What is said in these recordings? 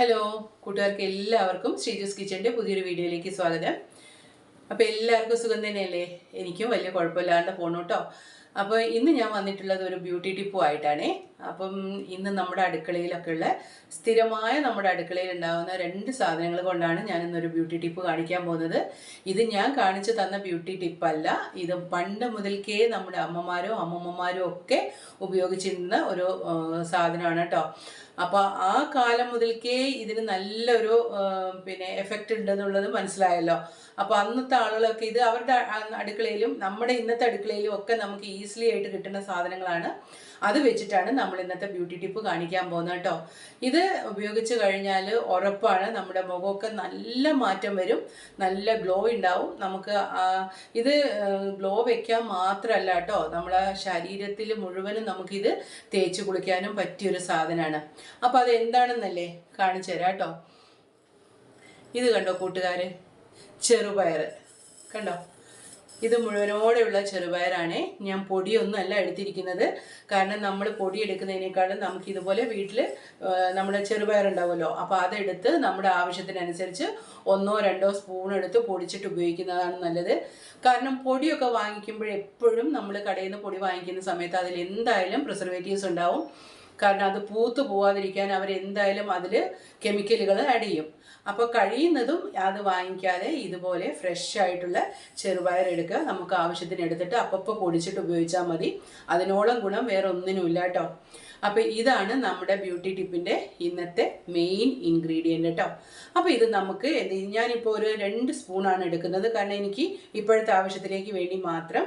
Hello കൂട്ടുകാർക്ക് എല്ലാവർക്കും ശ്രീജസ് കിച്ചന്റെ പുതിയൊരു വീഡിയോയിലേക്ക് സ്വാഗതം. അപ്പോൾ എല്ലാവർക്കും സുഖം തന്നെയല്ലേ? എനിക്കും വലിയ കുഴപ്പമില്ലാണ്ട് പോണു കേട്ടോ അപ്പോൾ ഇന്ന് ഞാൻ വന്നിട്ടുള്ളത് ഒരു ബ്യൂട്ടി ടിപ്പും ആയിട്ടാണേ അപ്പം ഇന്ന് നമ്മുടെ അടുക്കളയിലൊക്കെ ഉള്ള സ്ഥിരമായ നമ്മുടെ അടുക്കളയിൽ ഉണ്ടാകുന്ന രണ്ട് സാധനങ്ങൾ കൊണ്ടാണ് ഞാൻ ഇന്നൊരു ബ്യൂട്ടി ടിപ്പ് കാണിക്കാൻ പോകുന്നത്. ഇത് ഞാൻ കാണിച്ചു തന്ന ബ്യൂട്ടി ടിപ്പല്ല ഇത് പണ്ട് മുതൽക്കേ നമ്മുടെ അമ്മമാരോ അമ്മമ്മമാരോ ഒക്കെ ഉപയോഗിച്ചിരുന്ന ഒരു സാധനമാണ് കേട്ടോ അപ്പോൾ ആ കാലം മുതൽക്കേ ഇതിന് നല്ലൊരു പിന്നെ എഫക്റ്റ് ഉണ്ടെന്നുള്ളത് മനസ്സിലായല്ലോ. അപ്പോൾ അന്നത്തെ ആളുകളൊക്കെ ഇത് അവരുടെ അടുക്കളയിലും നമ്മുടെ ഇന്നത്തെ അടുക്കളയിലും ഒക്കെ നമുക്ക് ഈസിലി ആയിട്ട് കിട്ടുന്ന സാധനങ്ങളാണ്. അത് വെച്ചിട്ടാണ് നമ്മൾ ഇന്നത്തെ ബ്യൂട്ടി ടിപ്പ് കാണിക്കാൻ പോകുന്നത് കേട്ടോ. ഇത് ഉപയോഗിച്ച് കഴിഞ്ഞാൽ ഉറപ്പാണ് നമ്മുടെ മുഖമൊക്കെ നല്ല മാറ്റം വരും നല്ല ഗ്ലോ ഉണ്ടാവും. നമുക്ക് ഇത് ഗ്ലോ വെക്കാൻ മാത്രമല്ല കേട്ടോ. നമ്മളെ ശരീരത്തിൽ മുഴുവനും നമുക്കിത് തേച്ച് കുളിക്കാനും പറ്റിയൊരു സാധനമാണ്. അപ്പോൾ അത് എന്താണെന്നല്ലേ കാണിച്ചു തരാം കേട്ടോ. ഇത് കണ്ടോ കൂട്ടുകാർ ചെറുപയർ കണ്ടോ? ഇത് മുഴുവനോടെയുള്ള ചെറുപയറാണ്. ഞാൻ പൊടിയൊന്നും അല്ല എടുത്തിരിക്കുന്നത്. കാരണം നമ്മൾ പൊടി എടുക്കുന്നതിനേക്കാളും നമുക്ക് ഇതുപോലെ വീട്ടിൽ നമ്മുടെ ചെറുപയർ ഉണ്ടാവുമല്ലോ. അപ്പോൾ അതെടുത്ത് നമ്മുടെ ആവശ്യത്തിനനുസരിച്ച് ഒന്നോ രണ്ടോ സ്പൂൺ എടുത്ത് പൊടിച്ചിട്ട് ഉപയോഗിക്കുന്നതാണ് നല്ലത്. കാരണം പൊടിയൊക്കെ വാങ്ങിക്കുമ്പോൾ എപ്പോഴും നമ്മൾ കടയിൽ നിന്ന് പൊടി വാങ്ങിക്കുന്ന സമയത്ത് അതിൽ എന്തായാലും പ്രിസർവേറ്റീവ്സ് ഉണ്ടാവും. കാരണം അത് പൂത്തു പോവാതിരിക്കാൻ അവരെന്തായാലും അതിൽ കെമിക്കലുകൾ ആഡ് ചെയ്യും. അപ്പോൾ കഴിയുന്നതും അത് വാങ്ങിക്കാതെ ഇതുപോലെ ഫ്രഷ് ആയിട്ടുള്ള ചെറുപയർ എടുക്കുക. നമുക്ക് ആവശ്യത്തിന് എടുത്തിട്ട് അപ്പപ്പോൾ പൊടിച്ചിട്ട് ഉപയോഗിച്ചാൽ മതി. അതിനോളം ഗുണം വേറെ ഒന്നിനുമില്ല കേട്ടോ അപ്പോൾ ഇതാണ് നമ്മുടെ ബ്യൂട്ടി ടിപ്പിന്റെ ഇന്നത്തെ മെയിൻ ഇൻഗ്രീഡിയന്റ് കേട്ടോ അപ്പോൾ ഇത് നമുക്ക്? ഞാനിപ്പോൾ ഒരു രണ്ട് സ്പൂണാണ് എടുക്കുന്നത്. കാരണം എനിക്ക് ഇപ്പോഴത്തെ ആവശ്യത്തിലേക്ക് വേണ്ടി മാത്രം.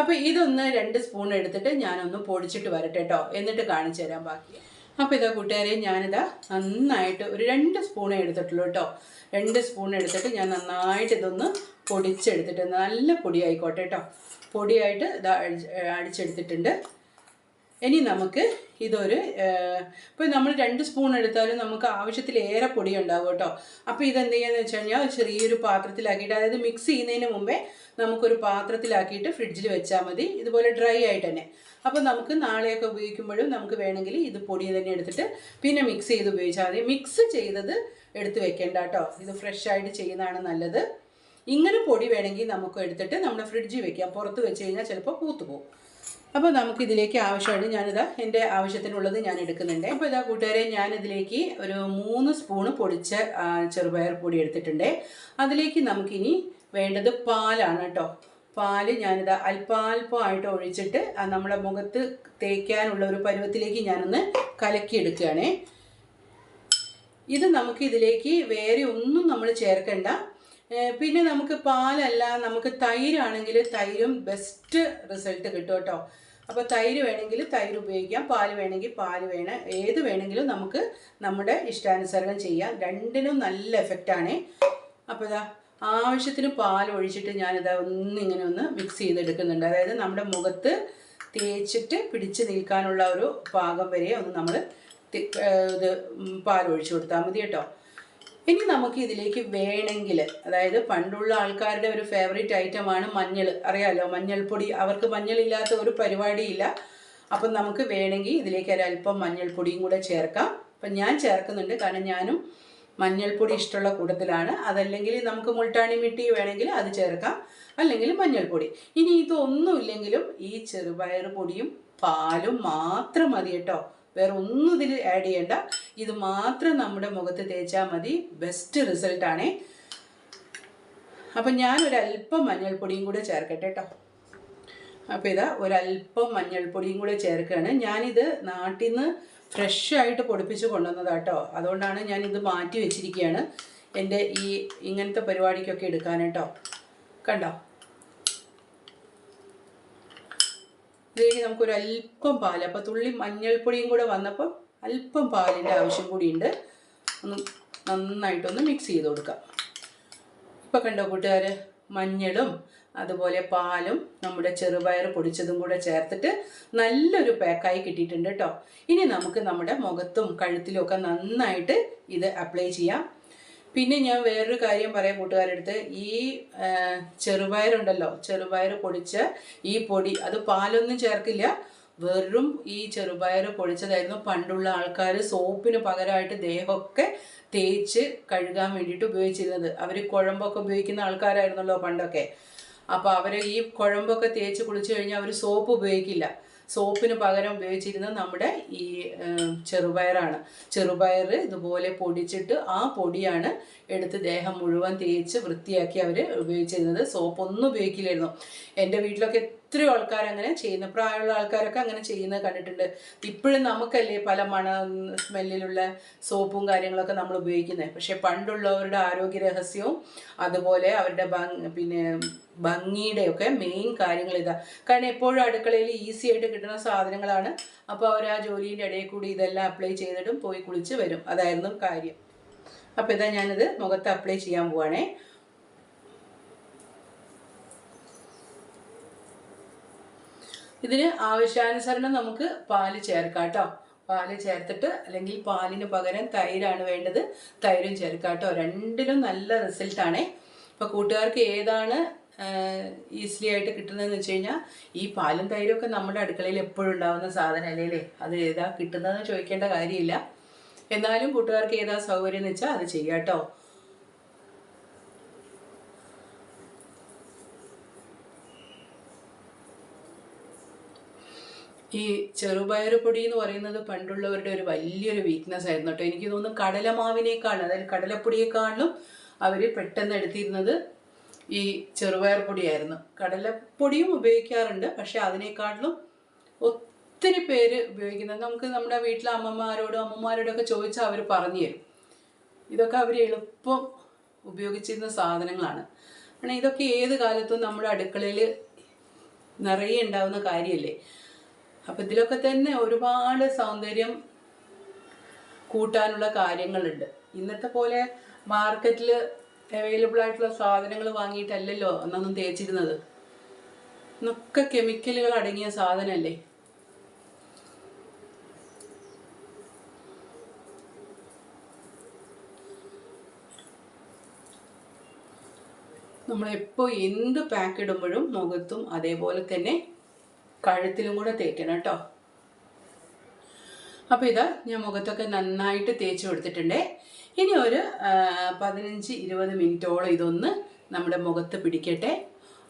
അപ്പോൾ ഇതൊന്ന് രണ്ട് സ്പൂൺ എടുത്തിട്ട് ഞാനൊന്ന് പൊടിച്ചിട്ട് വരട്ടെ കേട്ടോ എന്നിട്ട് കാണിച്ചു തരാം ബാക്കി. അപ്പോൾ ഇതാ കൂട്ടുകാരെ ഞാനിതാ നന്നായിട്ട് ഒരു രണ്ട് സ്പൂണേ എടുത്തിട്ടുള്ളൂ കേട്ടോ. രണ്ട് സ്പൂൺ എടുത്തിട്ട് ഞാൻ നന്നായിട്ട് ഇതൊന്ന് പൊടിച്ചെടുത്തിട്ട് നല്ല പൊടിയായിക്കോട്ടെ കേട്ടോ. പൊടിയായിട്ട് ഇതാ അടിച്ച് അടിച്ചെടുത്തിട്ടുണ്ട്. ഇനി നമുക്ക് ഇതൊരു ഇപ്പോൾ നമ്മൾ രണ്ട് സ്പൂൺ എടുത്താലും നമുക്ക് ആവശ്യത്തിലേറെ പൊടി ഉണ്ടാവും കേട്ടോ. അപ്പോൾ ഇതെന്ത് ചെയ്യാന്ന് വെച്ച് കഴിഞ്ഞാൽ ചെറിയൊരു പാത്രത്തിലാക്കിയിട്ട് അതായത് മിക്സ് ചെയ്യുന്നതിന് മുമ്പേ നമുക്കൊരു പാത്രത്തിലാക്കിയിട്ട് ഫ്രിഡ്ജിൽ വെച്ചാൽ മതി. ഇതുപോലെ ഡ്രൈ ആയിട്ട് തന്നെ. അപ്പോൾ നമുക്ക് നാളെയൊക്കെ ഉപയോഗിക്കുമ്പോഴും നമുക്ക് വേണമെങ്കിൽ ഇത് പൊടി തന്നെ എടുത്തിട്ട് പിന്നെ മിക്സ് ചെയ്ത് ഉപയോഗിച്ചാൽ മതി. മിക്സ് ചെയ്തത് എടുത്ത് വെക്കേണ്ട കേട്ടോ. ഇത് ഫ്രഷ് ആയിട്ട് ചെയ്യുന്നതാണ് നല്ലത്. ഇങ്ങനെ പൊടി വേണമെങ്കിൽ നമുക്ക് എടുത്തിട്ട് നമ്മുടെ ഫ്രിഡ്ജിൽ വെക്കാം. പുറത്ത് വെച്ച് കഴിഞ്ഞാൽ ചിലപ്പോൾ പൂത്തു പോകും അപ്പോൾ നമുക്ക് ഇതിലേക്ക് ആവശ്യമായിട്ട് ഞാനിതാ എന്റെ ആവശ്യത്തിനുള്ളത് ഞാൻ എടുക്കുന്നുണ്ട്. അപ്പോൾ ഇതാ കൂട്ടുകാരെ ഞാനിതിലേക്ക് ഒരു മൂന്ന് സ്പൂണ് പൊടിച്ച ചെറുപയർ പൊടി എടുത്തിട്ടുണ്ട്. അതിലേക്ക് നമുക്കിനി വേണ്ടത് പാലാണ് കേട്ടോ. പാൽ ഞാനിത് അല്പാൽപമായിട്ട് ഒഴിച്ചിട്ട് നമ്മുടെ മുഖത്ത് തേക്കാനുള്ള ഒരു പരുവത്തിലേക്ക് ഞാനൊന്ന് കലക്കിയെടുക്കുകയാണേ. ഇത് നമുക്ക് ഇതിലേക്ക് വേറെ ഒന്നും നമ്മൾ ചേർക്കണ്ട. പിന്നെ നമുക്ക് പാലല്ല നമുക്ക് തൈരാണെങ്കിൽ തൈരും ബെസ്റ്റ് റിസൾട്ട് കിട്ടും കേട്ടോ അപ്പോൾ തൈര് വേണമെങ്കിൽ തൈര് ഉപയോഗിക്കാം പാൽ വേണമെങ്കിൽ പാൽ വേണം ഏത് വേണമെങ്കിലും നമുക്ക് നമ്മുടെ ഇഷ്ടാനുസരണം ചെയ്യാം. രണ്ടിനും നല്ല എഫക്റ്റാണേ അപ്പോൾ ഇതാ ആവശ്യത്തിന് പാൽ ഒഴിച്ചിട്ട് ഞാനിതാ ഒന്നിങ്ങനെ ഒന്ന് മിക്സ് ചെയ്തെടുക്കുന്നുണ്ട്. അതായത് നമ്മുടെ മുഖത്ത് തേച്ചിട്ട് പിടിച്ച് നിൽക്കാനുള്ള ഒരു പാകം വരെ ഒന്ന് നമ്മൾ ഇത് പാൽ ഒഴിച്ചു കൊടുത്താൽ മതി കേട്ടോ. ഇനി നമുക്ക് ഇതിലേക്ക് വേണമെങ്കിൽ അതായത് പണ്ടുള്ള ആൾക്കാരുടെ ഒരു ഫേവറേറ്റ് ഐറ്റമാണ് മഞ്ഞൾ. അറിയാലോ മഞ്ഞൾപ്പൊടി. അവർക്ക് മഞ്ഞളില്ലാത്ത ഒരു പരിപാടിയില്ല. അപ്പം നമുക്ക് വേണമെങ്കിൽ ഇതിലേക്ക് ഒരല്പം മഞ്ഞൾപ്പൊടിയും കൂടെ ചേർക്കാം. അപ്പം ഞാൻ ചേർക്കുന്നുണ്ട്. കാരണം ഞാനും മഞ്ഞൾപ്പൊടി ഇഷ്ടമുള്ള കൂട്ടത്തിലാണ്. അതല്ലെങ്കിൽ നമുക്ക് മുൾട്ടാണി മിട്ടി വേണമെങ്കിൽ അത് ചേർക്കാം. അല്ലെങ്കിൽ മഞ്ഞൾപ്പൊടി. ഇനി ഇതൊന്നുമില്ലെങ്കിലും ഈ ചെറുപയർ പൊടിയും പാലും മാത്രം മതി കേട്ടോ. വേറെ ഒന്നും ഇതിൽ ആഡ് ചെയ്യണ്ട. ഇത് മാത്രം നമ്മുടെ മുഖത്ത് തേച്ചാൽ മതി. ബെസ്റ്റ് റിസൾട്ടാണേ അപ്പം ഞാൻ ഒരല്പം മഞ്ഞൾപ്പൊടിയും കൂടെ ചേർക്കട്ടെ കേട്ടോ അപ്പോൾ ഇതാ ഒരല്പം മഞ്ഞൾപ്പൊടിയും കൂടെ ചേർക്കുകയാണ് ഞാനിത് നാട്ടിൽ നിന്ന് ഫ്രഷ് ആയിട്ട് പൊടിപ്പിച്ച് കൊണ്ടുവന്നതാണ് കേട്ടോ അതുകൊണ്ടാണ് ഞാനിത് മാറ്റി വെച്ചിരിക്കുകയാണ് എന്റെ ഈ ഇങ്ങനത്തെ പരിപാടിക്കൊക്കെ എടുക്കാൻ കേട്ടോ കണ്ടോ? ഇതിലേക്ക് നമുക്കൊരു അല്പം പാൽ അപ്പോൾ തുള്ളി മഞ്ഞൾപ്പൊടിയും കൂടെ വന്നപ്പം അല്പം പാലിന്റെ ആവശ്യം കൂടിയുണ്ട്. ഒന്ന് നന്നായിട്ടൊന്ന് മിക്സ് ചെയ്ത് കൊടുക്കാം. ഇപ്പോൾ കണ്ടോ കൂട്ടുകാർ മഞ്ഞളും അതുപോലെ പാലും നമ്മുടെ ചെറുപയർ പൊടിച്ചതും കൂടെ ചേർത്തിട്ട് നല്ലൊരു പാക്കായി കിട്ടിയിട്ടുണ്ട് കേട്ടോ ഇനി നമുക്ക് നമ്മുടെ മുഖത്തും കഴുത്തിലും ഒക്കെ നന്നായിട്ട് ഇത് അപ്ലൈ ചെയ്യാം. പിന്നെ ഞാൻ വേറൊരു കാര്യം പറയാം കൂട്ടുകാരെടുത്ത്. ഈ ചെറുപയറുണ്ടല്ലോ ചെറുപയർ പൊടിച്ച ഈ പൊടി അത് പാലൊന്നും ചേർക്കില്ല. വെറും ഈ ചെറുപയർ പൊടിച്ചതായിരുന്നു. പണ്ടുള്ള ആൾക്കാർ സോപ്പിന് പകരമായിട്ട് ദേഹമൊക്കെ തേച്ച് കഴുകാൻ വേണ്ടിയിട്ട് ഉപയോഗിച്ചിരുന്നത്. അവർ കുഴമ്പൊക്കെ ഉപയോഗിക്കുന്ന ആൾക്കാരായിരുന്നല്ലോ പണ്ടൊക്കെ. അപ്പോൾ അവർ ഈ കുഴമ്പൊക്കെ തേച്ച് കുളിച്ചു കഴിഞ്ഞാൽ അവർ സോപ്പ് ഉപയോഗിക്കില്ല. സോപ്പിന് പകരം ഉപയോഗിച്ചിരുന്നത് നമ്മുടെ ഈ ചെറുപയറാണ്. ചെറുപയർ ഇതുപോലെ പൊടിച്ചിട്ട് ആ പൊടിയാണ് എടുത്ത് ദേഹം മുഴുവൻ തേച്ച് വൃത്തിയാക്കി അവർ ഉപയോഗിച്ചിരുന്നത്. സോപ്പ് ഒന്നും ഉപയോഗിക്കില്ലായിരുന്നു. എന്റെ വീട്ടിലൊക്കെ എത്രയോ ആൾക്കാർ അങ്ങനെ ചെയ്യുന്നു. പ്രായമുള്ള ആൾക്കാരൊക്കെ അങ്ങനെ ചെയ്യുന്നത് കണ്ടിട്ടുണ്ട്. ഇപ്പോഴും നമുക്കല്ലേ പല മണ സ്മെല്ലിലുള്ള സോപ്പും കാര്യങ്ങളൊക്കെ നമ്മൾ ഉപയോഗിക്കുന്നത്. പക്ഷേ പണ്ടുള്ളവരുടെ ആരോഗ്യ രഹസ്യവും അതുപോലെ അവരുടെ പിന്നെ ഭംഗിയുടെയൊക്കെ മെയിൻ കാര്യങ്ങൾ ഇതാ. കാരണം എപ്പോഴും അടുക്കളയിൽ ഈസി ആയിട്ട് കിട്ടുന്ന സാധനങ്ങളാണ്. അപ്പോൾ അവർ ആ ജോലീന്റെ ഇടയിൽ കൂടി ഇതെല്ലാം അപ്ലൈ ചെയ്തിട്ടും പോയി കുളിച്ച് വരും. അതായിരുന്നു കാര്യം. അപ്പോൾ ഇതാ ഞാനിത് മുഖത്ത് അപ്ലൈ ചെയ്യാൻ പോവാണേ. ഇതിന് ആവശ്യാനുസരണം നമുക്ക് പാൽ ചേർക്കാം കേട്ടോ. പാൽ ചേർത്തിട്ട് അല്ലെങ്കിൽ പാലിന് പകരം തൈരാണ് വേണ്ടത്. തൈരും ചേർക്കാം കേട്ടോ. രണ്ടിലും നല്ല റിസൾട്ടാണേ അപ്പോൾ കൂട്ടുകാർക്ക് ഏതാണ് ഈസിലി ആയിട്ട് കിട്ടുന്നതെന്ന് വെച്ച് കഴിഞ്ഞാൽ ഈ പാലും തൈരും ഒക്കെ നമ്മുടെ അടുക്കളയിൽ എപ്പോഴും ഉണ്ടാകുന്ന സാധനമല്ലേ? അല്ലേ അത് ഏതാ കിട്ടുന്നതെന്ന് ചോദിക്കേണ്ട കാര്യമില്ല. എന്നാലും കൂട്ടുകാർക്ക് ഏതാ സൗകര്യം എന്ന് വെച്ചാൽ അത് ചെയ്യാം കേട്ടോ. ഈ ചെറുപയർ പൊടി എന്ന് പറയുന്നത് പണ്ടുള്ളവരുടെ ഒരു വലിയൊരു വീക്ക്നെസ് ആയിരുന്നു കേട്ടോ. എനിക്ക് തോന്നുന്നു കടലമാവിനേക്കാളും അതായത് കടലപ്പൊടിയേക്കാളും അവർ പെട്ടെന്ന് എടുത്തിരുന്നത് ഈ ചെറുപയർ പൊടിയായിരുന്നു. കടലപ്പൊടിയും ഉപയോഗിക്കാറുണ്ട് പക്ഷെ അതിനേക്കാട്ടിലും ഒത്തിരി പേര് ഉപയോഗിക്കുന്നത് നമുക്ക് നമ്മുടെ വീട്ടിലെ അമ്മമാരോടും അമ്മമാരോടൊക്കെ ചോദിച്ചാൽ അവർ പറഞ്ഞു തരും. ഇതൊക്കെ അവർ എളുപ്പം ഉപയോഗിച്ചിരുന്ന സാധനങ്ങളാണ്. കാരണം ഇതൊക്കെ ഏത് കാലത്തും നമ്മുടെ അടുക്കളയിൽ നിറയെ ഉണ്ടാവുന്ന കാര്യമല്ലേ അപ്പം ഇതിലൊക്കെ തന്നെ ഒരുപാട് സൗന്ദര്യം കൂട്ടാനുള്ള കാര്യങ്ങളുണ്ട്. ഇന്നത്തെ പോലെ മാർക്കറ്റിൽ അവൈലബിൾ ആയിട്ടുള്ള സാധനങ്ങൾ വാങ്ങിയിട്ടല്ലല്ലോ അന്നൊന്നും തേച്ചിരുന്നത്. ഇന്നൊക്കെ കെമിക്കലുകൾ അടങ്ങിയ സാധനമല്ലേ നമ്മളെപ്പോൾ എന്ത് പാക്ക് ഇടുമ്പോഴും മുഖത്തും അതേപോലെ തന്നെ കഴുത്തിലും കൂടെ തേക്കണം കേട്ടോ. അപ്പോൾ ഇത് ഞാൻ മുഖത്തൊക്കെ നന്നായിട്ട് തേച്ച് കൊടുത്തിട്ടുണ്ടേ. ഇനി ഒരു പതിനഞ്ച് ഇരുപത് മിനിറ്റോളം ഇതൊന്ന് നമ്മുടെ മുഖത്ത് പിടിക്കട്ടെ.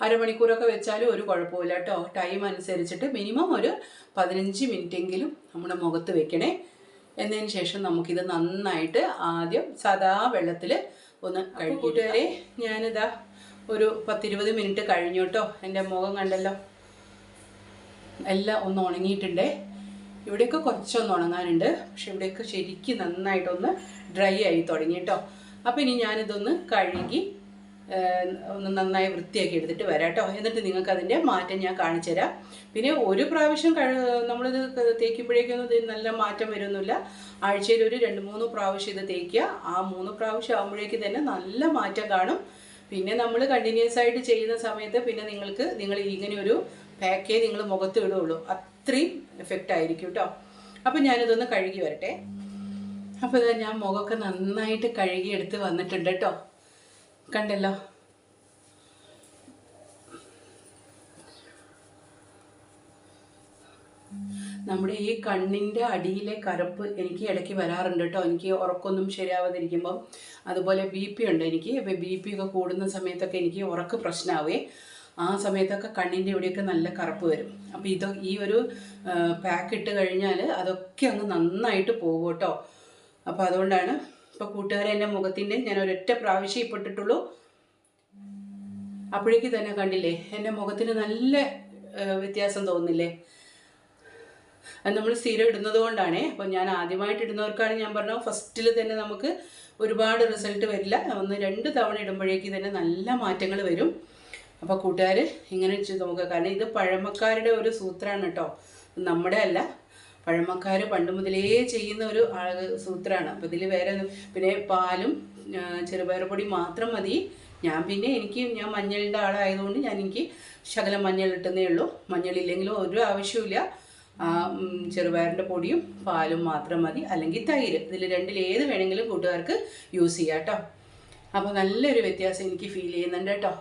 അരമണിക്കൂറൊക്കെ വെച്ചാലും ഒരു കുഴപ്പമില്ല കേട്ടോ. ടൈം അനുസരിച്ചിട്ട് മിനിമം ഒരു പതിനഞ്ച് മിനിറ്റെങ്കിലും നമ്മുടെ മുഖത്ത് വെക്കണേ. എന്നതിന് ശേഷം നമുക്കിത് നന്നായിട്ട് ആദ്യം സാദാ വെള്ളത്തിൽ ഒന്ന് കഴിക്കൂട്ടേ ഞാനിതാ ഒരു പത്തിരുപത് മിനിറ്റ് കഴിഞ്ഞു കേട്ടോ. എന്റെ മുഖം കണ്ടല്ലോ. എല്ലാം ഒന്ന് ഉണങ്ങിയിട്ടുണ്ട്. ഇവിടെയൊക്കെ കുറച്ചൊന്ന് ഉണങ്ങാനുണ്ട്. പക്ഷെ ഇവിടെയൊക്കെ ശരിക്കും നന്നായിട്ടൊന്ന് ഡ്രൈ ആയി തുടങ്ങി കേട്ടോ. അപ്പോൾ ഇനി ഞാനിതൊന്ന് കഴുകി ഒന്ന് നന്നായി വൃത്തിയാക്കി എടുത്തിട്ട് വരാം കേട്ടോ. എന്നിട്ട് നിങ്ങൾക്ക് അതിന്റെ മാറ്റം ഞാൻ കാണിച്ചു തരാം. പിന്നെ ഒരു പ്രാവശ്യം കഴു നമ്മളിത് തേക്കുമ്പോഴേക്കൊന്നും ഇത് നല്ല മാറ്റം വരുന്നില്ല ആഴ്ചയിൽ ഒരു രണ്ട് മൂന്ന് പ്രാവശ്യം ഇത് തേക്കുക. ആ മൂന്ന് പ്രാവശ്യം ആകുമ്പോഴേക്ക് തന്നെ നല്ല മാറ്റം കാണും. പിന്നെ നമ്മൾ കണ്ടിന്യൂസ് ആയിട്ട് ചെയ്യുന്ന സമയത്ത് പിന്നെ നിങ്ങൾക്ക് നിങ്ങൾ ഇങ്ങനെ ഒരു പാക്കേ നിങ്ങൾ മുഖത്ത് ഇടുകയുള്ളൂ. അത്രയും എഫക്റ്റ് ആയിരിക്കും കേട്ടോ അപ്പം ഞാനിതൊന്ന് കഴുകി വരട്ടെ. അപ്പോൾ ഇതാ ഞാൻ മുഖമൊക്കെ നന്നായിട്ട് കഴുകി എടുത്ത് വന്നിട്ടുണ്ട് കേട്ടോ കണ്ടല്ലോ. നമ്മുടെ ഈ കണ്ണിന്റെ അടിയിലെ കറുപ്പ് എനിക്ക് ഇടയ്ക്ക് വരാറുണ്ട് കേട്ടോ എനിക്ക് ഉറക്കമൊന്നും ശരിയാവാതിരിക്കുമ്പം. അതുപോലെ ബി പി ഉണ്ട് എനിക്ക്. അപ്പോൾ ബി പി ഒക്കെ കൂടുന്ന സമയത്തൊക്കെ എനിക്ക് ഉറക്ക് പ്രശ്നമാവേ ആ സമയത്തൊക്കെ കണ്ണിന്റെ ഇവിടെയൊക്കെ നല്ല കറുപ്പ് വരും. അപ്പോൾ ഇത് ഈ ഒരു പാക്ക് ഇട്ട് കഴിഞ്ഞാൽ അതൊക്കെ അങ്ങ് നന്നായിട്ട് പോകും കേട്ടോ. അപ്പോൾ അതുകൊണ്ടാണ് ഇപ്പോൾ കൂട്ടുകാരെ എന്റെ മുഖത്തിന്റെ ഞാൻ ഒരൊറ്റ പ്രാവശ്യം ഇപ്പിട്ടിട്ടുള്ളൂ. അപ്പോഴേക്ക് തന്നെ കണ്ടില്ലേ? എന്റെ മുഖത്തിന് നല്ല വ്യത്യാസം തോന്നുന്നില്ലേ? അത് നമ്മൾ സ്ഥിരം ഇടുന്നത് കൊണ്ടാണേ. അപ്പോൾ ഞാൻ ആദ്യമായിട്ട് ഇടുന്നവർക്കാണ് ഞാൻ പറഞ്ഞത്. ഫസ്റ്റിൽ തന്നെ നമുക്ക് ഒരുപാട് റിസൾട്ട് വരില്ല. ഒന്ന് രണ്ട് തവണ ഇടുമ്പോഴേക്ക് തന്നെ നല്ല മാറ്റങ്ങൾ വരും. അപ്പോൾ കൂട്ടുകാർ ഇങ്ങനെ ചെയ്ത് നോക്കുക കാരണം ഇത് പഴമക്കാരുടെ ഒരു സൂത്രമാണ് കേട്ടോ. നമ്മുടെ അല്ല പഴമക്കാർ പണ്ട് മുതലേ ചെയ്യുന്ന ഒരു സൂത്രമാണ് അപ്പോൾ ഇതിൽ വേറെ പിന്നെ പാലും ചെറുപയർ പൊടി മാത്രം മതി. ഞാൻ പിന്നെ എനിക്ക് ഞാൻ മഞ്ഞളുടെ ആളായതുകൊണ്ട് ഞാൻ എനിക്ക് ശകലം മഞ്ഞൾ ഇട്ടുന്നേ ഉള്ളൂ. മഞ്ഞളില്ലെങ്കിലും ഒരു ആവശ്യമില്ല ചെറുപയറിന്റെ പൊടിയും പാലും മാത്രം മതി. അല്ലെങ്കിൽ തൈര്. ഇതിൽ രണ്ടിൽ ഏത് വേണമെങ്കിലും കൂട്ടുകാർക്ക് യൂസ് ചെയ്യാം കേട്ടോ. അപ്പോൾ നല്ലൊരു വ്യത്യാസം എനിക്ക് ഫീൽ ചെയ്യുന്നുണ്ട് കേട്ടോ.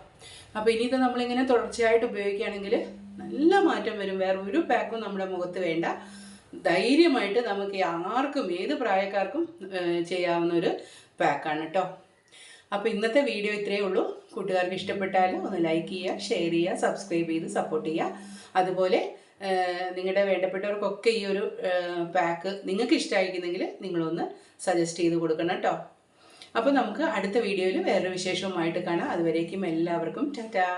അപ്പോൾ ഇനി ഇത് നമ്മളിങ്ങനെ തുടർച്ചയായിട്ട് ഉപയോഗിക്കുകയാണെങ്കിൽ നല്ല മാറ്റം വരും. വേറെ ഒരു പാക്കും നമ്മുടെ മുഖത്ത് വേണ്ട. ധൈര്യമായിട്ട് നമുക്ക് ആർക്കും ഏത് പ്രായക്കാർക്കും ചെയ്യാവുന്ന ഒരു പാക്കാണ് കേട്ടോ. അപ്പോൾ ഇന്നത്തെ വീഡിയോ ഇത്രയേ ഉള്ളൂ. കൂട്ടുകാർക്ക് ഇഷ്ടപ്പെട്ടാലും ഒന്ന് ലൈക്ക് ചെയ്യുക ഷെയർ ചെയ്യുക സബ്സ്ക്രൈബ് ചെയ്ത് സപ്പോർട്ട് ചെയ്യുക. അതുപോലെ നിങ്ങളുടെ വേണ്ടപ്പെട്ടവർക്കൊക്കെ ഈ ഒരു പാക്ക് നിങ്ങൾക്ക് ഇഷ്ടമായിരിക്കുന്നെങ്കിൽ നിങ്ങളൊന്ന് സജസ്റ്റ് ചെയ്ത് കൊടുക്കണം കേട്ടോ. അപ്പോൾ നമുക്ക് അടുത്ത വീഡിയോയിൽ വേറൊരു വിശേഷവുമായിട്ട് കാണാം. അതുവരേക്കും എല്ലാവർക്കും ടാറ്റാ.